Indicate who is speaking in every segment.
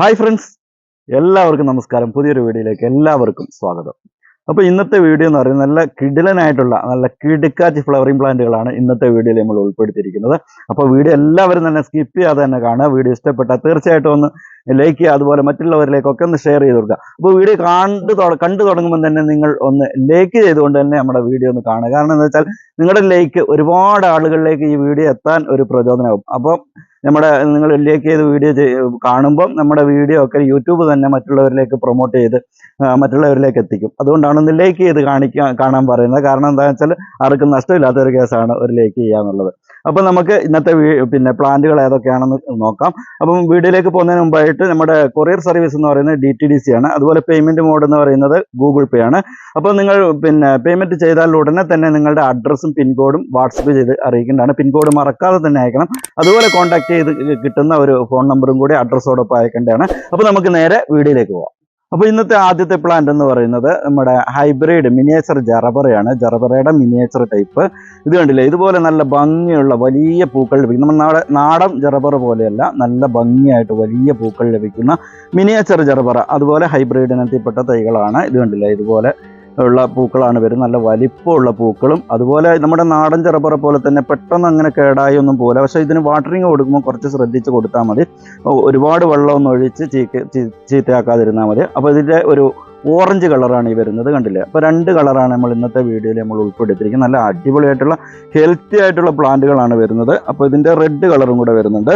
Speaker 1: Hi friends എല്ലാവർക്കും നമസ്കാരം. പുതിയൊരു വീഡിയോയിലേക്ക് എല്ലാവർക്കും സ്വാഗതം. അപ്പോൾ ഇന്നത്തെ വീഡിയോ എന്ന് പറയുന്നത് നല്ല കിടിലനായിട്ടുള്ള നല്ല കിടുക്കാച്ചി ഫ്ലവറിംഗ് പ്ലാന്റുകളാണ് ഇന്നത്തെ വീഡിയോയിൽ നമ്മൾ ഉൾപ്പെടുത്തിയിരിക്കുന്നത്. അപ്പോൾ വീഡിയോ എല്ലാവരും തന്നെ സ്കിപ്പ് ചെയ്യാതെ തന്നെ കാണുക. വീഡിയോ ഇഷ്ടപ്പെട്ടാൽ തീർച്ചയായിട്ടും ഒന്ന് ലൈക്ക് ചെയ്യുക. അതുപോലെ മറ്റുള്ളവരിലേക്കൊക്കെ ഒന്ന് ഷെയർ ചെയ്ത് കൊടുക്കുക. അപ്പോൾ വീഡിയോ കണ്ടു കണ്ടു തുടങ്ങുമ്പോൾ തന്നെ നിങ്ങൾ ഒന്ന് ലൈക്ക് ചെയ്തുകൊണ്ട് തന്നെ നമ്മുടെ വീഡിയോ ഒന്ന് കാണുക. കാരണം എന്താ വെച്ചാൽ നിങ്ങളുടെ ലൈക്ക് ഒരുപാട് ആളുകളിലേക്ക് ഈ വീഡിയോ എത്താൻ ഒരു പ്രചോദനമാകും. അപ്പോൾ നമ്മുടെ നിങ്ങൾ ലൈക്ക് ചെയ്ത് വീഡിയോ കാണുമ്പം നമ്മുടെ വീഡിയോ ഒക്കെ യൂട്യൂബ് തന്നെ മറ്റുള്ളവരിലേക്ക് പ്രൊമോട്ട് ചെയ്ത് മറ്റുള്ളവരിലേക്ക് എത്തിക്കും. അതുകൊണ്ടാണ് ഒന്ന് ലൈക്ക് ചെയ്ത് കാണിക്കാൻ കാണാൻ പറയുന്നത്. കാരണം എന്താണെന്ന് വെച്ചാൽ ആർക്കും നഷ്ടമില്ലാത്തൊരു കേസാണ് ഒരു ലൈക്ക് ചെയ്യുക എന്നുള്ളത് അപ്പോൾ നമുക്ക് ഇന്നത്തെ പിന്നെ പ്ലാന്റുകൾ ഏതൊക്കെയാണെന്ന് നോക്കാം. അപ്പം വീഡിയോയിലേക്ക് പോകുന്നതിന് മുമ്പായിട്ട് നമ്മുടെ കൊറിയർ സർവീസ് എന്ന് പറയുന്നത് ഡി ടി ഡി സി ആണ്. അതുപോലെ പേയ്മെന്റ് മോഡ് എന്ന് പറയുന്നത് ഗൂഗിൾ പേ ആണ്. അപ്പോൾ നിങ്ങൾ പിന്നെ പേയ്മെന്റ് ചെയ്താൽ ഉടനെ തന്നെ നിങ്ങളുടെ അഡ്രസ്സും പിൻകോഡും വാട്സപ്പ് ചെയ്ത് അറിയിക്കേണ്ടതാണ്. പിൻകോഡ് മറക്കാതെ തന്നെ അയക്കണം. അതുപോലെ കോൺടാക്ട് ചെയ്ത് കിട്ടുന്ന ഒരു ഫോൺ നമ്പറും കൂടി അഡ്രസ്സോടൊപ്പം അയക്കേണ്ടതാണ്. അപ്പോൾ നമുക്ക് നേരെ വീഡിയോയിലേക്ക് പോകാം അപ്പോൾ ഇന്നത്തെ ആദ്യത്തെ പ്ലാന്റ് എന്ന് പറയുന്നത് നമ്മുടെ ഹൈബ്രിഡ് മിനിയേച്ചർ ജറബറയാണ് ജറബറയുടെ മിനിയേച്ചർ ടൈപ്പ് ഇത് കണ്ടില്ലേ? ഇതുപോലെ നല്ല ഭംഗിയുള്ള വലിയ പൂക്കൾ ലഭിക്കും. നമ്മൾ നാടൻ നാടൻ ജറബറ പോലെയല്ല നല്ല ഭംഗിയായിട്ട് വലിയ പൂക്കൾ ലഭിക്കുന്ന മിനിയേച്ചർ ജറബറ അതുപോലെ ഹൈബ്രിഡ് ഇനത്തിൽപ്പെട്ട തൈകളാണ്. ഇത് കണ്ടില്ലേ? ഇതുപോലെ ഉള്ള പൂക്കളാണ് വരുന്നത് നല്ല വലിപ്പമുള്ള പൂക്കളും അതുപോലെ നമ്മുടെ നാടൻ ചെറുപറ പോലെ തന്നെ പെട്ടെന്ന് അങ്ങനെ കേടായി ഒന്നും പോലെ പക്ഷേ ഇതിന് വാട്ടറിങ് കൊടുക്കുമ്പോൾ കുറച്ച് ശ്രദ്ധിച്ച് കൊടുത്താൽ മതി. ഒരുപാട് വെള്ളമൊന്നും ഒഴിച്ച് ചീക്ക് ചീത്തയാക്കാതിരുന്നാൽ മതി. അപ്പോൾ ഇതിന്റെ ഒരു ഓറഞ്ച് കളറാണ് ഈ വരുന്നത് കണ്ടില്ലേ? അപ്പോൾ രണ്ട് കളറാണ് നമ്മൾ ഇന്നത്തെ വീഡിയോയിൽ നമ്മൾ ഉൾപ്പെടുത്തിയിരിക്കുന്നത്. നല്ല അടിപൊളിയായിട്ടുള്ള ഹെൽത്തി ആയിട്ടുള്ള പ്ലാന്റുകളാണ് വരുന്നത്. അപ്പോൾ ഇതിന്റെ റെഡ് കളറും കൂടെ വരുന്നുണ്ട്.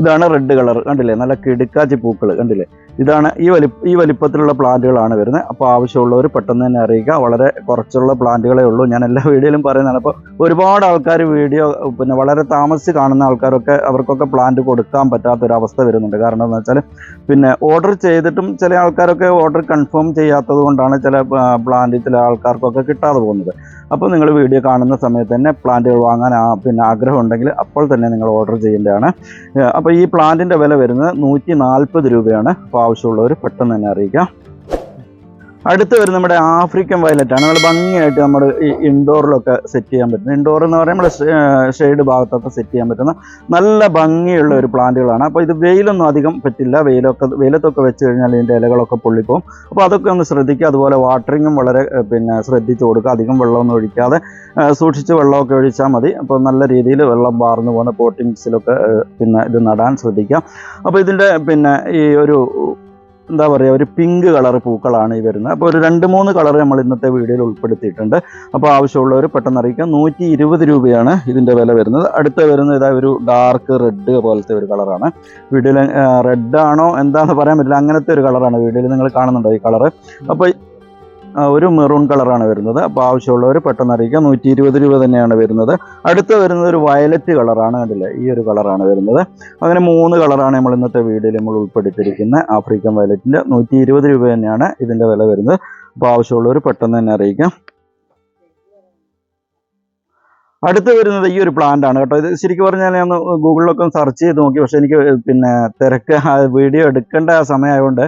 Speaker 1: ഇതാണ് റെഡ് കളർ കണ്ടില്ലേ? നല്ല കിടുക്കാച്ചി പൂക്കൾ കണ്ടില്ലേ? ഇതാണ് ഈ വലി ഈ വലിപ്പത്തിലുള്ള പ്ലാന്റുകളാണ് വരുന്നത്. അപ്പോൾ ആവശ്യമുള്ളവർ പെട്ടെന്ന് തന്നെ അറിയിക്കുക. വളരെ കുറച്ചുള്ള പ്ലാന്റുകളേ ഉള്ളൂ. ഞാൻ എല്ലാ വീഡിയോയിലും പറയുന്നതാണ്. അപ്പോൾ ഒരുപാട് ആൾക്കാർ വീഡിയോ പിന്നെ വളരെ താമസിച്ച് കാണുന്ന ആൾക്കാരൊക്കെ അവർക്കൊക്കെ പ്ലാന്റ് കൊടുക്കാൻ പറ്റാത്തൊരവസ്ഥ വരുന്നുണ്ട്. കാരണം എന്താ വെച്ചാൽ പിന്നെ ഓർഡർ ചെയ്തിട്ടും ചില ആൾക്കാരൊക്കെ ഓർഡർ കൺഫേം ചെയ്യാത്തത് കൊണ്ടാണ് ചില പ്ലാന്റ് ചില ആൾക്കാർക്കൊക്കെ കിട്ടാതെ പോകുന്നത്. അപ്പോൾ നിങ്ങൾ വീഡിയോ കാണുന്ന സമയത്ത് തന്നെ പ്ലാന്റുകൾ വാങ്ങാൻ പിന്നെ ആഗ്രഹം ഉണ്ടെങ്കിൽ അപ്പോൾ തന്നെ നിങ്ങൾ ഓർഡർ ചെയ്യേണ്ടതാണ്. അപ്പോൾ ഈ പ്ലാന്റിന്റെ വില വരുന്നത് നൂറ്റി രൂപയാണ്. അപ്പോൾ ആവശ്യമുള്ളവർ പെട്ടെന്ന് തന്നെ അറിയിക്കാം. അടുത്ത് വരുന്ന നമ്മുടെ ആഫ്രിക്കൻ വയലറ്റ് ആണ്. നമ്മൾ ഭംഗിയായിട്ട് നമ്മൾ ഈ ഇൻഡോറിലൊക്കെ സെറ്റ് ചെയ്യാൻ പറ്റുന്നത് ഇൻഡോർ എന്ന് പറയുമ്പോൾ ഷെയ്ഡ് ഭാഗത്തൊക്കെ സെറ്റ് ചെയ്യാൻ പറ്റുന്ന നല്ല ഭംഗിയുള്ള ഒരു പ്ലാന്റുകളാണ്. അപ്പോൾ ഇത് വെയിലൊന്നും അധികം പറ്റില്ല. വെയിലൊക്കെ വെയിലത്തൊക്കെ വെച്ച് കഴിഞ്ഞാൽ ഇതിന്റെ ഇലകളൊക്കെ പൊള്ളിപ്പോവും. അപ്പോൾ അതൊക്കെ ഒന്ന് ശ്രദ്ധിക്കുക. അതുപോലെ വാട്ടറിങ്ങും വളരെ പിന്നെ ശ്രദ്ധിച്ച് കൊടുക്കുക. അധികം വെള്ളമൊന്നും ഒഴിക്കാതെ സൂക്ഷിച്ച് വെള്ളമൊക്കെ ഒഴിച്ചാൽ മതി. അപ്പോൾ നല്ല രീതിയിൽ വെള്ളം വാർന്നു പോകുന്ന പോട്ടിങ്സിലൊക്കെ പിന്നെ ഇത് നടാൻ ശ്രദ്ധിക്കാം അപ്പോൾ ഇതിന്റെ പിന്നെ ഈ ഒരു എന്താ പറയുക ഒരു പിങ്ക് കളർ പൂക്കളാണ് ഈ വരുന്നത്. അപ്പോൾ ഒരു രണ്ട് മൂന്ന് കളർ നമ്മൾ ഇന്നത്തെ വീഡിയോയിൽ ഉൾപ്പെടുത്തിയിട്ടുണ്ട്. അപ്പോൾ ആവശ്യമുള്ളവർ പെട്ടെന്ന് അറിയിക്കാം. നൂറ്റി ഇരുപത് രൂപയാണ് ഇതിന്റെ വില വരുന്നത്. അടുത്ത വരുന്നത് ഇതാ ഒരു ഡാർക്ക് റെഡ് പോലത്തെ ഒരു കളറാണ് വീഡിയോയിൽ ആണോ എന്താണെന്ന് പറയാൻ പറ്റില്ല. അങ്ങനത്തെ ഒരു കളറാണ് വീഡിയോയിൽ നിങ്ങൾ കാണുന്നുണ്ടോ ഈ കളറ് അപ്പോൾ ഒരു മെറൂൺ കളറാണ് വരുന്നത്. അപ്പോൾ ആവശ്യമുള്ളവർ പെട്ടെന്ന് അറിയിക്കാം. നൂറ്റി ഇരുപത് രൂപ തന്നെയാണ് വരുന്നത്. അടുത്ത വരുന്നത് ഒരു വയലറ്റ് കളറാണ്. അതിൽ ഈ ഒരു കളറാണ് വരുന്നത്. അങ്ങനെ മൂന്ന് കളറാണ് നമ്മൾ ഇന്നത്തെ വീഡിയോയിൽ നമ്മൾ ഉൾപ്പെടുത്തിയിരിക്കുന്നത് ആഫ്രിക്കൻ വയലറ്റിന്റെ നൂറ്റി ഇരുപത് രൂപ തന്നെയാണ് ഇതിന്റെ വില വരുന്നത്. അപ്പോൾ ആവശ്യമുള്ളവർ പെട്ടെന്ന് തന്നെ അറിയിക്കാം. അടുത്ത് വരുന്നത് ഈ ഒരു പ്ലാന്റ് ആണ് കേട്ടോ. ഇത് ശരിക്കും പറഞ്ഞാൽ ഞാൻ ഗൂഗിളിലൊക്കെ സെർച്ച് ചെയ്ത് നോക്കി. പക്ഷേ എനിക്ക് പിന്നെ തിരക്ക് വീഡിയോ എടുക്കേണ്ട സമയമായതുകൊണ്ട്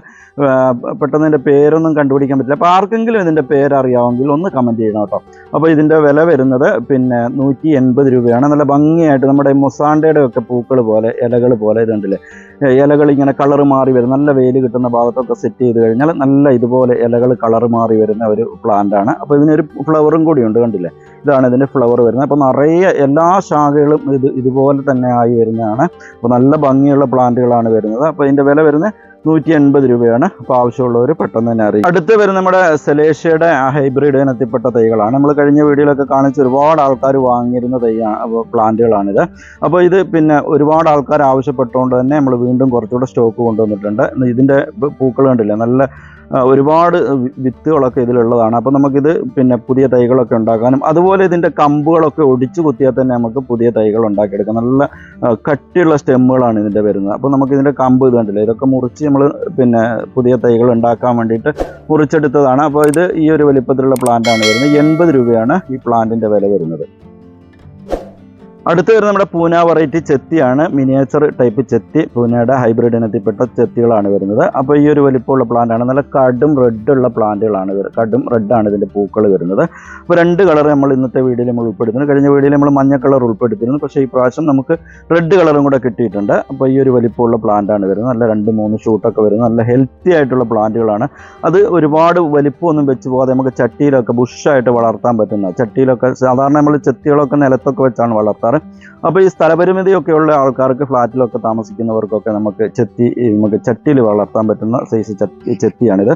Speaker 1: പെട്ടെന്ന് ഇതിന്റെ പേരൊന്നും കണ്ടുപിടിക്കാൻ പറ്റില്ല. അപ്പോൾ ആർക്കെങ്കിലും ഇതിന്റെ പേരറിയാമെങ്കിൽ ഒന്ന് കമന്റ് ചെയ്യണം കേട്ടോ. അപ്പോൾ ഇതിന്റെ വില വരുന്നത് പിന്നെ നൂറ്റി എൺപത് രൂപയാണ്. നല്ല ഭംഗിയായിട്ട് നമ്മുടെ മൊസാണ്ടയുടെ ഒക്കെ പൂക്കൾ പോലെ ഇലകൾ പോലെ ഇതുണ്ടല്ലേ? ഇലകൾ ഇങ്ങനെ കളർ മാറി വരും. നല്ല വെയിൽ കിട്ടുന്ന ഭാഗത്തൊക്കെ സെറ്റ് ചെയ്ത് കഴിഞ്ഞാൽ നല്ല ഇതുപോലെ ഇലകൾ കളർ മാറി വരുന്ന ഒരു പ്ലാന്റ് ആണ്. അപ്പോൾ ഇതിനൊരു ഫ്ലവറും കൂടിയുണ്ട് കണ്ടില്ലേ? ഇതാണ് ഇതിന്റെ ഫ്ലവർ വരുന്നത്. അപ്പോൾ നിറയെ എല്ലാ ശാഖകളും ഇത് ഇതുപോലെ തന്നെ ആയി വരുന്നതാണ്. അപ്പോൾ നല്ല ഭംഗിയുള്ള പ്ലാന്റുകളാണ് വരുന്നത്. അപ്പോൾ ഇതിന്റെ വില വരുന്നത് നൂറ്റി എൺപത് രൂപയാണ്. അപ്പോൾ ആവശ്യമുള്ളവർ പെട്ടെന്ന് തന്നെ അറിയും അടുത്ത് വരുന്ന നമ്മുടെ സെലേഷ്യയുടെ ഹൈബ്രിഡ് ഇനത്തിൽപ്പെട്ട തൈകളാണ്. നമ്മൾ കഴിഞ്ഞ വീഡിയോയിലൊക്കെ കാണിച്ച് ഒരുപാട് ആൾക്കാർ വാങ്ങിയിരുന്ന തൈയാണ് പ്ലാന്റുകളാണിത് അപ്പോൾ ഇത് പിന്നെ ഒരുപാട് ആൾക്കാർ ആവശ്യപ്പെട്ടുകൊണ്ട് തന്നെ നമ്മൾ വീണ്ടും കുറച്ചുകൂടെ സ്റ്റോക്ക് കൊണ്ടുവന്നിട്ടുണ്ട്. ഇതിന്റെ പൂക്കൾ കണ്ടില്ല? നല്ല ഒരുപാട് വിത്തുകളൊക്കെ ഇതിലുള്ളതാണ്. അപ്പോൾ നമുക്കിത് പിന്നെ പുതിയ തൈകളൊക്കെ ഉണ്ടാക്കാനും അതുപോലെ ഇതിന്റെ കമ്പുകളൊക്കെ ഒടിച്ചു കുത്തിയാൽ തന്നെ നമുക്ക് പുതിയ തൈകൾ ഉണ്ടാക്കിയെടുക്കാം. നല്ല കട്ടിയുള്ള സ്റ്റെമ്മുകളാണ് ഇതിന്റെ വരുന്നത്. അപ്പോൾ നമുക്ക് ഇതിന്റെ കമ്പ് ഇത് കണ്ടില്ല? ഇതൊക്കെ മുറിച്ച് നമ്മൾ പിന്നെ പുതിയ തൈകൾ ഉണ്ടാക്കാൻ വേണ്ടിയിട്ട് മുറിച്ചെടുത്തതാണ്. അപ്പോൾ ഇത് ഈ ഒരു വലിപ്പത്തിലുള്ള പ്ലാന്റാണ് വരുന്നത്. എൺപത് രൂപയാണ് ഈ പ്ലാന്റിന്റെ വില വരുന്നത്. അടുത്ത് വരുന്ന നമ്മുടെ പൂന വെറൈറ്റി ചെത്തിയാണ്. മിനിയേച്ചർ ടൈപ്പ് ചെത്തി പൂനയുടെ ഹൈബ്രിഡ് ഇനത്തിൽപ്പെട്ട ചെത്തികളാണ് വരുന്നത്. അപ്പോൾ ഈ ഒരു വലിപ്പമുള്ള പ്ലാന്റാണ് നല്ല കടും റെഡുള്ള പ്ലാന്റുകളാണ് വരുന്നത് കടും റെഡാണ് ഇതിന്റെ പൂക്കൾ വരുന്നത്. അപ്പോൾ രണ്ട് കളർ നമ്മൾ ഇന്നത്തെ വീഡിയോയിൽ നമ്മൾ ഉൾപ്പെടുത്തുന്നു കഴിഞ്ഞ വീഡിയോയിൽ നമ്മൾ മഞ്ഞ കളർ ഉൾപ്പെടുത്തിയിരുന്നു. പക്ഷേ ഈ പ്രാവശ്യം നമുക്ക് റെഡ് കളറും കൂടെ കിട്ടിയിട്ടുണ്ട്. അപ്പോൾ ഈ ഒരു വലിപ്പമുള്ള പ്ലാന്റാണ് വരുന്നത്. നല്ല രണ്ട് മൂന്ന് ഷൂട്ടൊക്കെ വരുന്നത്. നല്ല ഹെൽത്തി ആയിട്ടുള്ള പ്ലാന്റുകളാണ് അത് ഒരുപാട് വലിപ്പമൊന്നും വെച്ച് പോകാതെ നമുക്ക് ചട്ടിയിലൊക്കെ ബുഷായിട്ട് വളർത്താൻ പറ്റുന്ന ചട്ടിയിലൊക്കെ സാധാരണ നമ്മൾ ചെത്തികളൊക്കെ നിലത്തൊക്കെ വെച്ചാണ് വളർത്താറ്. അപ്പോൾ ഈ സ്ഥലപരിമിതിയൊക്കെ ഉള്ള ആൾക്കാർക്ക് ഫ്ലാറ്റിലൊക്കെ താമസിക്കുന്നവർക്കൊക്കെ നമുക്ക് ചെത്തി നമുക്ക് ചട്ടിയിൽ വളർത്താൻ പറ്റുന്ന സൈസ് ചെത്തിയാണിത്.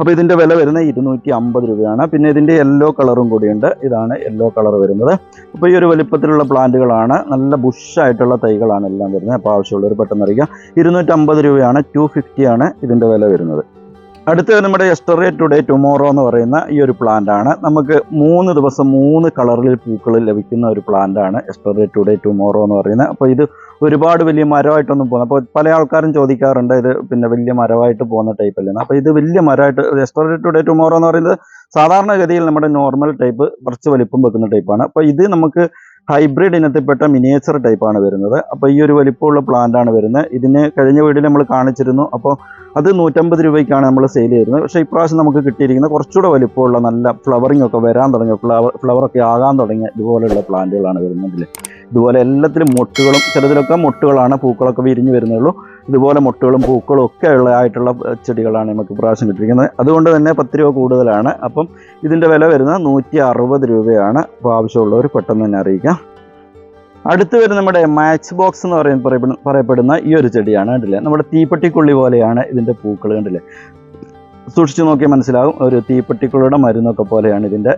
Speaker 1: അപ്പോൾ ഇതിന്റെ വില വരുന്നത് ഇരുന്നൂറ്റി അമ്പത് രൂപയാണ്. പിന്നെ ഇതിന്റെ യെല്ലോ കളറും കൂടിയുണ്ട്. ഇതാണ് യെല്ലോ കളർ വരുന്നത്. അപ്പോൾ ഈ ഒരു വലിപ്പത്തിലുള്ള പ്ലാന്റുകളാണ്. നല്ല ബുഷായിട്ടുള്ള തൈകളാണ് എല്ലാം വരുന്നത്. അപ്പോൾ ആവശ്യമുള്ളവർ പെട്ടെന്ന് അറിയിക്കാം. ഇരുന്നൂറ്റമ്പത് രൂപയാണ്. ടു ഫിഫ്റ്റിയാണ് ഇതിന്റെ വില വരുന്നത്. അടുത്ത നമ്മുടെ എസ്റ്ററേ ടുഡേ ടുമോറോ എന്ന് പറയുന്ന ഈ ഒരു പ്ലാന്റ് ആണ്. നമുക്ക് മൂന്ന് ദിവസം മൂന്ന് കളറിൽ പൂക്കൾ ലഭിക്കുന്ന ഒരു പ്ലാന്റ് ആണ് എസ്റ്ററേ ടുഡേ ടുമോറോ എന്ന് പറയുന്നത്. അപ്പോൾ ഇത് ഒരുപാട് വലിയ മരമായിട്ടൊന്നും പോകുന്നത് അപ്പോൾ പല ആൾക്കാരും ചോദിക്കാറുണ്ട് ഇത് പിന്നെ വലിയ മരമായിട്ട് പോകുന്ന ടൈപ്പ് അല്ലെന്ന് അപ്പോൾ ഇത് വലിയ മരമായിട്ട് എസ്റ്ററേ ടുഡേ ടുമോറോ എന്ന് പറയുന്നത് സാധാരണഗതിയിൽ നമ്മുടെ നോർമൽ ടൈപ്പ് കുറച്ച് വലിപ്പം വെക്കുന്ന ടൈപ്പാണ് അപ്പോൾ ഇത് നമുക്ക് ഹൈബ്രിഡ് ഇനത്തിൽപ്പെട്ട മിനിയേച്ചർ ടൈപ്പാണ് വരുന്നത്. അപ്പോൾ ഈ ഒരു വലിപ്പമുള്ള പ്ലാന്റ് ആണ് വരുന്നത്. ഇതിന് കഴിഞ്ഞ വീഡിയോയിൽ നമ്മൾ കാണിച്ചിരുന്നു. അപ്പോൾ അത് നൂറ്റമ്പത് രൂപയ്ക്കാണ് നമ്മൾ സെയിൽ ചെയ്യുന്നത് പക്ഷേ ഇപ്രാവശ്യം നമുക്ക് കിട്ടിയിരിക്കുന്നത് കുറച്ചുകൂടെ വലിപ്പമുള്ള നല്ല ഫ്ലവറിംഗ് ഒക്കെ വരാൻ തുടങ്ങിയ ഫ്ലവർ ഫ്ലവറൊക്കെ ആകാൻ തുടങ്ങിയ ഇതുപോലെയുള്ള പ്ലാന്റുകളാണ് വരുന്നതിൽ ഇതുപോലെ എല്ലാത്തിലും മൊട്ടുകളും ചിലതിലൊക്കെ മൊട്ടുകളാണ് പൂക്കളൊക്കെ വിരിഞ്ഞ് വരുന്നുള്ളൂ ഇതുപോലെ മുട്ടുകളും പൂക്കളും ഒക്കെ ഉള്ള ആയിട്ടുള്ള ചെടികളാണ് നമുക്ക് പ്രാവശ്യം കിട്ടിയിരിക്കുന്നത്. അതുകൊണ്ട് തന്നെ പത്ത് രൂപ കൂടുതലാണ്. അപ്പം ഇതിന്റെ വില വരുന്നത് നൂറ്റി അറുപത് രൂപയാണ്. അപ്പോൾ ആവശ്യമുള്ളവർ പെട്ടെന്ന് തന്നെ അറിയിക്കാം. അടുത്ത് വരുന്ന നമ്മുടെ മാച്ച് ബോക്സ് എന്ന് പറയുന്ന പറയപ്പെടുന്ന ഈ ഒരു ചെടിയാണ് കണ്ടില്ലേ? നമ്മുടെ തീപ്പെട്ടിക്കുള്ളി പോലെയാണ് ഇതിന്റെ പൂക്കൾ കണ്ടില്ലേ? സൂക്ഷിച്ചു നോക്കിയാൽ മനസ്സിലാകും. ഒരു തീപ്പെട്ടിക്കുള്ളിയുടെ മരുന്നൊക്കെ പോലെയാണ് ഇതിന്റെ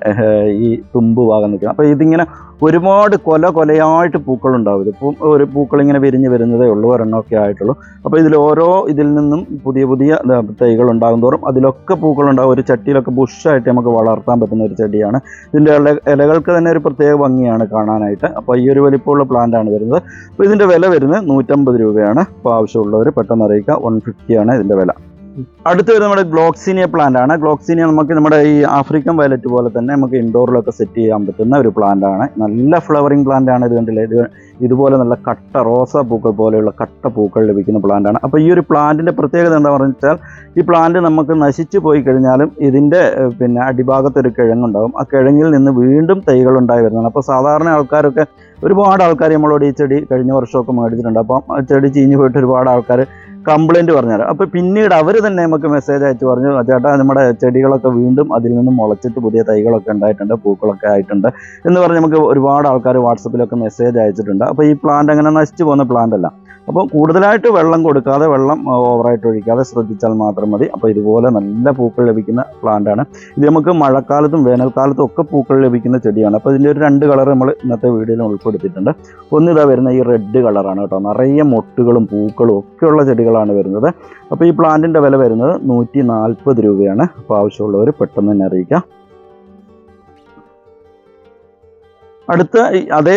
Speaker 1: ഈ തുമ്പ് ഭാഗം നിൽക്കുന്നത് അപ്പോൾ ഇതിങ്ങനെ ഒരുപാട് കൊല കൊലയായിട്ട് പൂക്കളുണ്ടാവും ഇതിപ്പം ഒരു പൂക്കളിങ്ങനെ വിരിഞ്ഞ് വരുന്നതേ ഉള്ളൂ ഒരെണ്ണമൊക്കെ ആയിട്ടുള്ളൂ. അപ്പോൾ ഇതിൽ ഓരോ ഇതിൽ നിന്നും പുതിയ പുതിയ തൈകൾ ഉണ്ടാകും തോറും അതിലൊക്കെ പൂക്കളുണ്ടാകും ഒരു ചട്ടിയിലൊക്കെ ബുഷായിട്ട് നമുക്ക് വളർത്താൻ പറ്റുന്ന ഒരു ചെടിയാണ്. ഇതിന്റെ ഇല ഇലകൾക്ക് തന്നെ ഒരു പ്രത്യേക ഭംഗിയാണ് കാണാനായിട്ട്. അപ്പോൾ ഈ ഒരു വലിപ്പമുള്ള പ്ലാന്റ് ആണ് വരുന്നത്. അപ്പോൾ ഇതിന്റെ വില വരുന്നത് നൂറ്റമ്പത് രൂപയാണ്. അപ്പോൾ ആവശ്യമുള്ളവർ പെട്ടെന്ന് അറിയിക്കുക. വൺ ഫിഫ്റ്റിയാണ് ഇതിന്റെ വില. അടുത്ത് വരുന്നത് നമ്മുടെ ഗ്ലോക്സിനിയ പ്ലാന്റ് ആണ്. ഗ്ലോക്സിനിയ നമുക്ക് നമ്മുടെ ഈ ആഫ്രിക്കൻ വയലറ്റ് പോലെ തന്നെ നമുക്ക് ഇൻഡോറിലൊക്കെ സെറ്റ് ചെയ്യാൻ പറ്റുന്ന ഒരു പ്ലാന്റ് ആണ്. നല്ല ഫ്ലവറിംഗ് പ്ലാന്റ് ആണ് ഇത് കണ്ടില്ലേ? ഇത് ഇതുപോലെ നല്ല കട്ട റോസാ പൂക്കൾ പോലെയുള്ള കട്ട പൂക്കൾ ലഭിക്കുന്ന പ്ലാന്റ് ആണ്. അപ്പോൾ ഈ ഒരു പ്ലാന്റിന്റെ പ്രത്യേകത എന്താ വെച്ചാൽ ഈ പ്ലാന്റ് നമുക്ക് നശിച്ചു പോയി കഴിഞ്ഞാലും ഇതിന്റെ പിന്നെ അടിഭാഗത്തൊരു കിഴങ്ങുണ്ടാകും ആ കിഴങ്ങിൽ നിന്ന് വീണ്ടും തൈകൾ ഉണ്ടായി വരുന്നതാണ്. അപ്പോൾ സാധാരണ ആൾക്കാരൊക്കെ ഒരുപാട് ആൾക്കാർ നമ്മളോട് ഈ ചെടി കഴിഞ്ഞ വർഷമൊക്കെ മേടിച്ചിട്ടുണ്ട്. അപ്പം ചെടി ചീഞ്ഞു പോയിട്ട് ഒരുപാട് ആൾക്കാർ കംപ്ലൈന്റ് പറഞ്ഞാൽ അപ്പോൾ പിന്നീട് അവർ തന്നെ നമുക്ക് മെസ്സേജ് അയച്ച് പറഞ്ഞു ചേട്ടാ നമ്മുടെ ചെടികളൊക്കെ വീണ്ടും അതിൽ നിന്ന് മുളച്ചിട്ട് പുതിയ തൈകളൊക്കെ ഉണ്ടായിട്ടുണ്ട് പൂക്കളൊക്കെ ആയിട്ടുണ്ട് എന്ന് പറഞ്ഞ് നമുക്ക് ഒരുപാട് ആൾക്കാർ വാട്സപ്പിലൊക്കെ മെസ്സേജ് അയച്ചിട്ടുണ്ട്. അപ്പോൾ ഈ പ്ലാന്റ് അങ്ങനെ നശിച്ചു പോകുന്ന പ്ലാന്റ് അല്ല. അപ്പോൾ കൂടുതലായിട്ട് വെള്ളം കൊടുക്കാതെ വെള്ളം ഓവറായിട്ട് ഒഴിക്കാതെ ശ്രദ്ധിച്ചാൽ മാത്രം മതി. അപ്പോൾ ഇതുപോലെ നല്ല പൂക്കൾ ലഭിക്കുന്ന പ്ലാന്റ് ആണ്. ഇത് നമുക്ക് മഴക്കാലത്തും വേനൽക്കാലത്തും ഒക്കെ പൂക്കൾ ലഭിക്കുന്ന ചെടിയാണ്. അപ്പോൾ ഇതിന്റെ ഒരു രണ്ട് കളർ നമ്മൾ ഇന്നത്തെ വീഡിയോയിൽ ഉൾപ്പെടുത്തിയിട്ടുണ്ട്. ഒന്ന് ഇതാ വരുന്ന ഈ റെഡ് കളറാണ് കേട്ടോ. നിറയെ മൊട്ടുകളും പൂക്കളും ഒക്കെയുള്ള ചെടികളാണ് വരുന്നത്. അപ്പോൾ ഈ പ്ലാന്റിന്റെ വില വരുന്നത് നൂറ്റി രൂപയാണ്. അപ്പോൾ ആവശ്യമുള്ളവർ പെട്ടെന്ന് തന്നെ അറിയിക്കാം. അടുത്ത അതേ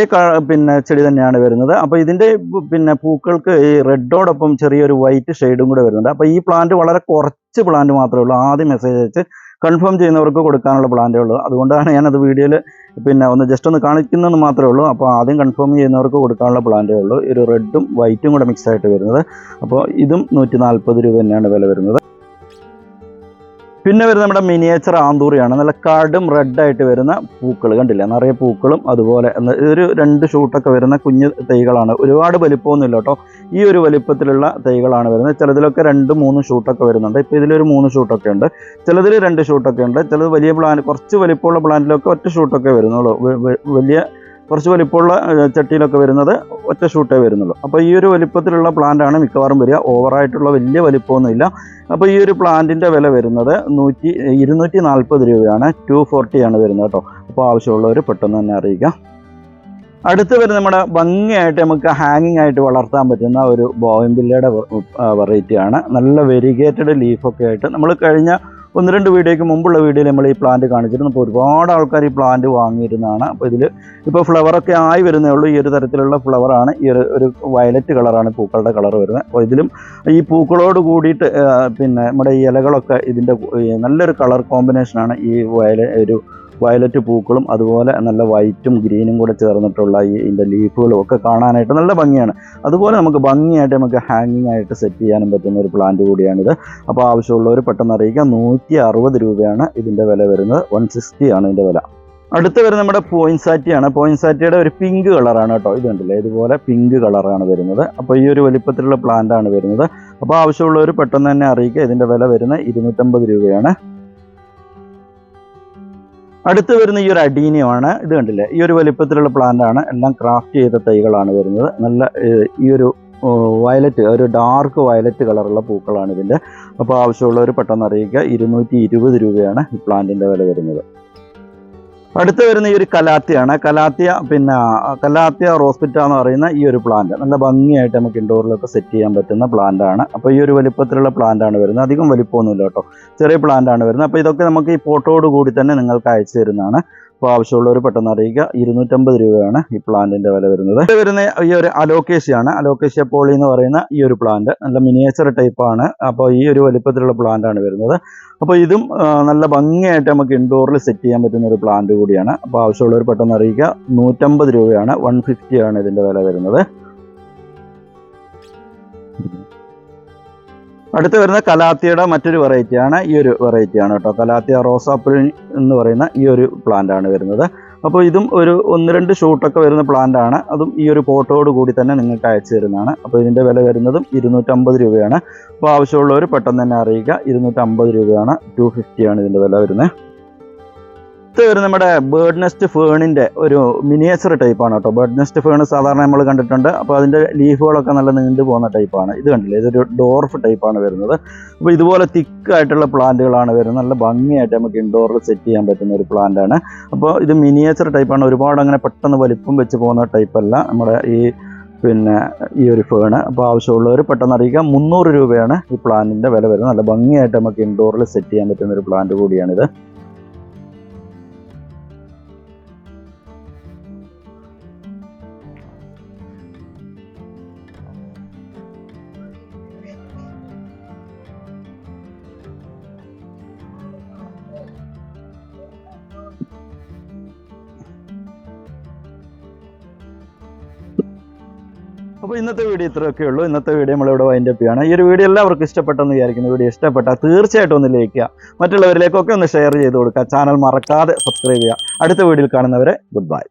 Speaker 1: പിന്നെ ചെടി തന്നെയാണ് വരുന്നത്. അപ്പോൾ ഇതിന്റെ പിന്നെ പൂക്കൾക്ക് ഈ റെഡോടൊപ്പം ചെറിയൊരു വൈറ്റ് ഷെയ്ഡും കൂടെ വരുന്നുണ്ട്. അപ്പോൾ ഈ പ്ലാന്റ് വളരെ കുറച്ച് പ്ലാന്റ് മാത്രമേ ഉള്ളൂ. ആദ്യം മെസ്സേജ് അയച്ച് കൺഫേം ചെയ്യുന്നവർക്ക് കൊടുക്കാനുള്ള പ്ലാന്റേ ഉള്ളൂ. അതുകൊണ്ടാണ് ഞാനത് വീഡിയോയിൽ പിന്നെ ഒന്ന് ജസ്റ്റ് ഒന്ന് കാണിക്കുന്നതെന്ന് മാത്രമേ ഉള്ളൂ. അപ്പോൾ ആദ്യം കൺഫേം ചെയ്യുന്നവർക്ക് കൊടുക്കാനുള്ള പ്ലാന്റേ ഉള്ളൂ. ഒരു റെഡും വൈറ്റും കൂടെ മിക്സ് ആയിട്ട് വരുന്നത്. അപ്പോൾ ഇതും നൂറ്റി രൂപ തന്നെയാണ് വില വരുന്നത്. പിന്നെ വരുന്ന നമ്മുടെ മിനിയേച്ചർ ആന്തൂറിയാണ്. നല്ല കടും റെഡായിട്ട് വരുന്ന പൂക്കൾ കണ്ടില്ല? നിറയെ പൂക്കളും അതുപോലെ ഒരു രണ്ട് ഷൂട്ടൊക്കെ വരുന്ന കുഞ്ഞു തൈകളാണ്. ഒരുപാട് വലിപ്പമൊന്നുമില്ല കേട്ടോ. ഈ ഒരു വലിപ്പത്തിലുള്ള തൈകളാണ് വരുന്നത്. ചിലതിലൊക്കെ രണ്ട് മൂന്ന് ഷൂട്ടൊക്കെ വരുന്നുണ്ട്. ഇപ്പോൾ ഇതിലൊരു മൂന്ന് ഷൂട്ടൊക്കെ ഉണ്ട്. ചിലതിൽ രണ്ട് ഷൂട്ടൊക്കെ ഉണ്ട്. ചിലത് വലിയ പ്ലാന്റ് കുറച്ച് വലിപ്പമുള്ള പ്ലാന്റിലൊക്കെ ഒറ്റ ഷൂട്ടൊക്കെ വരുന്നുള്ളൂ. വലിയ കുറച്ച് വലിപ്പമുള്ള ചട്ടിയിലൊക്കെ വരുന്നത് ഒറ്റ ഷൂട്ടേ വരുന്നുള്ളൂ. അപ്പോൾ ഈ ഒരു വലിപ്പത്തിലുള്ള പ്ലാന്റാണ് മിക്കവാറും വരിക. ഓവറായിട്ടുള്ള വലിയ വലിപ്പമൊന്നുമില്ല. അപ്പോൾ ഈ ഒരു പ്ലാന്റിന്റെ വില വരുന്നത് നൂറ്റി ഇരുന്നൂറ്റി നാൽപ്പത് രൂപയാണ്. ടു ഫോർട്ടിയാണ് വരുന്നത് കേട്ടോ. അപ്പോൾ ആവശ്യമുള്ളവർ പെട്ടെന്ന് തന്നെ അറിയിക്കാം അടുത്ത് വരുന്ന നമ്മുടെ ഭംഗിയായിട്ട് നമുക്ക് ഹാങ്ങിങ് ആയിട്ട് വളർത്താൻ പറ്റുന്ന ഒരു ബോയിൻബില്ലയുടെ വെറൈറ്റിയാണ് നല്ല വെരിഗേറ്റഡ് ലീഫൊക്കെ ആയിട്ട് നമ്മൾ കഴിഞ്ഞ ഒന്ന് രണ്ട് വീഡിയോയ്ക്ക് മുമ്പുള്ള വീഡിയോയിൽ നമ്മൾ ഈ പ്ലാന്റ് കാണിച്ചിരുന്നു. അപ്പോൾ ഒരുപാട് ആൾക്കാർ ഈ പ്ലാന്റ് വാങ്ങിയിരുന്നതാണ്. അപ്പോൾ ഇതിൽ ഇപ്പോൾ ഫ്ലവറൊക്കെ ആയി വരുന്നേ ഉള്ളൂ. ഈ ഒരു തരത്തിലുള്ള ഫ്ലവറാണ് ഈ ഒരു ഒരു വയലറ്റ് കളറാണ് പൂക്കളുടെ കളർ വരുന്നത്. അപ്പോൾ ഇതിലും ഈ പൂക്കളോട് കൂടിയിട്ട് പിന്നെ നമ്മുടെ ഈ ഇലകളൊക്കെ ഇതിന്റെ നല്ലൊരു കളർ കോമ്പിനേഷനാണ് ഈ വയല ഒരു വയലറ്റ് പൂക്കളും അതുപോലെ നല്ല വൈറ്റും ഗ്രീനും കൂടെ ചേർന്നിട്ടുള്ള ഈ ഇതിന്റെ ലീഫുകളും ഒക്കെ കാണാനായിട്ട് നല്ല ഭംഗിയാണ്. അതുപോലെ നമുക്ക് ഭംഗിയായിട്ട് നമുക്ക് ഹാങ്ങിങ് ആയിട്ട് സെറ്റ് ചെയ്യാനും പറ്റുന്ന ഒരു പ്ലാന്റ് കൂടിയാണിത്. അപ്പോൾ ആവശ്യമുള്ളവർ പെട്ടെന്ന് അറിയിക്കുക നൂറ്റി അറുപത് രൂപയാണ് ഇതിന്റെ വില വരുന്നത്. വൺ സിക്സ്റ്റി ആണ് ഇതിന്റെ വില. അടുത്ത് വരുന്ന നമ്മുടെ പോയിൻസാറ്റിയാണ് പോയിൻസാറ്റിയുടെ ഒരു പിങ്ക് കളറാണ് കേട്ടോ. കണ്ടില്ലേ? ഇതുപോലെ പിങ്ക് കളറാണ് വരുന്നത്. അപ്പോൾ ഈ ഒരു വലിപ്പത്തിലുള്ള പ്ലാന്റ് ആണ് വരുന്നത്. അപ്പോൾ ആവശ്യമുള്ളവർ പെട്ടെന്ന് തന്നെ അറിയിക്കുക ഇതിന്റെ വില വരുന്നത് ഇരുന്നൂറ്റമ്പത് രൂപയാണ്. അടുത്ത് വരുന്ന ഈ ഒരു അഡീനിയമാണ് ഇത് കണ്ടില്ലേ? ഈ ഒരു വലിപ്പത്തിലുള്ള പ്ലാന്റ് ആണ്. എല്ലാം ക്രാഫ്റ്റ് ചെയ്ത തൈകളാണ് വരുന്നത്. നല്ല ഈ ഒരു വയലറ്റ് ഒരു ഡാർക്ക് വയലറ്റ് കളറുള്ള പൂക്കളാണ് ഇതിന്റെ. അപ്പോൾ ആവശ്യമുള്ളവർ പെട്ടെന്ന് അറിയിക്കുക. ഇരുന്നൂറ്റി രൂപയാണ് ഈ പ്ലാന്റിന്റെ വില വരുന്നത്. അടുത്ത് വരുന്ന ഈ ഒരു കലാത്തിയാണ്. കലാത്തിയ പിന്നെ കലാത്തിയ റോസ്പിറ്റ എന്ന് പറയുന്ന ഈ ഒരു പ്ലാന്റ് നല്ല ഭംഗിയായിട്ട് നമുക്ക് ഇൻഡോറിലൊക്കെ സെറ്റ് ചെയ്യാൻ പറ്റുന്ന പ്ലാന്റ് ആണ്. അപ്പോൾ ഈ ഒരു വലിപ്പത്തിലുള്ള പ്ലാന്റ് ആണ് വരുന്നത്. അധികം വലിപ്പമൊന്നുമില്ല കേട്ടോ. ചെറിയ പ്ലാന്റ് ആണ് വരുന്നത്. അപ്പോൾ ഇതൊക്കെ നമുക്ക് ഈ ഫോട്ടോയോട് കൂടി തന്നെ നിങ്ങൾക്ക് അയച്ചു തരുന്നതാണ്. അപ്പോൾ ആവശ്യമുള്ളവർ പെട്ടെന്ന് അറിയിക്കുക. ഇരുന്നൂറ്റമ്പത് രൂപയാണ് ഈ പ്ലാന്റിന്റെ വില വരുന്നത്. ഇത് വരുന്ന ഈ ഒരു അലോക്കേഷ്യയാണ് അലോക്കേഷ്യ പോളി എന്ന് പറയുന്ന ഈ ഒരു പ്ലാന്റ് നല്ല മിനിയേച്ചർ ടൈപ്പാണ് അപ്പോൾ ഈ ഒരു വലിപ്പത്തിലുള്ള പ്ലാന്റ് ആണ് വരുന്നത്. അപ്പോൾ ഇതും നല്ല ഭംഗിയായിട്ട് നമുക്ക് ഇൻഡോറിൽ സെറ്റ് ചെയ്യാൻ പറ്റുന്ന ഒരു പ്ലാന്റ് കൂടിയാണ്. അപ്പോൾ ആവശ്യമുള്ളവർ പെട്ടെന്ന് അറിയിക്കുക. നൂറ്റമ്പത് രൂപയാണ്. വൺ ഫിഫ്റ്റി ആണ് ഇതിന്റെ വില വരുന്നത്. അടുത്ത് വരുന്ന കലാത്തിയുടെ മറ്റൊരു വെറൈറ്റിയാണ് ഈ ഒരു വെറൈറ്റിയാണ് കേട്ടോ. കലാത്തിയ റോസാപ്പിൾ എന്ന് പറയുന്ന ഈ ഒരു പ്ലാന്റ് ആണ് വരുന്നത്. അപ്പോൾ ഇതും ഒരു ഒന്ന് രണ്ട് ഷൂട്ടൊക്കെ വരുന്ന പ്ലാന്റ് ആണ്. അതും ഈ ഒരു ഫോട്ടോയോട് കൂടി തന്നെ നിങ്ങൾക്ക് അയച്ചു തരുന്നതാണ്. അപ്പോൾ ഇതിന്റെ വില വരുന്നതും ഇരുന്നൂറ്റമ്പത് രൂപയാണ്. അപ്പോൾ ആവശ്യമുള്ളവർ പെട്ടെന്ന് തന്നെ അറിയിക്കുക. ഇരുന്നൂറ്റമ്പത് രൂപയാണ്. ടു ഫിഫ്റ്റിയാണ് ഇതിന്റെ വില വരുന്നത്. ഇത് ഒരു നമ്മുടെ ബേർഡ് നെസ്റ്റ് ഫേണിന്റെ ഒരു മിനിയേച്ചർ ടൈപ്പാണ് കേട്ടോ. ബേർഡ് നെസ്റ്റ് ഫേൺ സാധാരണ നമ്മൾ കണ്ടിട്ടുണ്ട്. അപ്പോൾ അതിന്റെ ലീഫുകളൊക്കെ നല്ല നീണ്ടു പോകുന്ന ടൈപ്പാണ് ഇത് കണ്ടില്ലേ? ഇതൊരു ഡോർഫ് ടൈപ്പാണ് വരുന്നത്. അപ്പോൾ ഇതുപോലെ തിക്കായിട്ടുള്ള പ്ലാന്റുകളാണ് വരുന്നത്. നല്ല ഭംഗിയായിട്ട് നമുക്ക് ഇൻഡോറിൽ സെറ്റ് ചെയ്യാൻ പറ്റുന്ന ഒരു പ്ലാന്റ് ആണ്. അപ്പോൾ ഇത് മിനിയേച്ചർ ടൈപ്പാണ് ഒരുപാട് അങ്ങനെ പെട്ടെന്ന് വലിപ്പം വെച്ച് പോകുന്ന ടൈപ്പല്ല നമ്മുടെ ഈ പിന്നെ ഈ ഒരു ഫേണ് അപ്പോൾ ആവശ്യമുള്ളവർ പെട്ടെന്ന് അറിയിക്കാം. മുന്നൂറ് രൂപയാണ് ഈ പ്ലാന്റിന്റെ വില വരുന്നത്. നല്ല ഭംഗിയായിട്ട് നമുക്ക് ഇൻഡോറിൽ സെറ്റ് ചെയ്യാൻ പറ്റുന്ന ഒരു പ്ലാന്റ് കൂടിയാണിത്. അപ്പോൾ ഇന്നത്തെ വീഡിയോ ഇത്രയൊക്കെ ഉള്ളൂ. ഇന്നത്തെ വീഡിയോ നമ്മളിവിടെ വൈൻഡ് അപ്പ് ചെയ്യാണ് ഈ ഒരു വീഡിയോ എല്ലാവർക്കും ഇഷ്ടപ്പെട്ടെന്ന് വിചാരിക്കുന്നു. വീഡിയോ ഇഷ്ടപ്പെട്ടാൽ തീർച്ചയായിട്ടും ഒന്ന് ലൈക്ക് ചെയ്യുക. മറ്റുള്ളവരിലേക്കൊക്കെ ഒന്ന് ഷെയർ ചെയ്ത് കൊടുക്കുക. ചാനൽ മറക്കാതെ സബ്സ്ക്രൈബ് ചെയ്യുക. അടുത്ത വീഡിയോയിൽ കാണുന്നവരെ ഗുഡ് ബൈ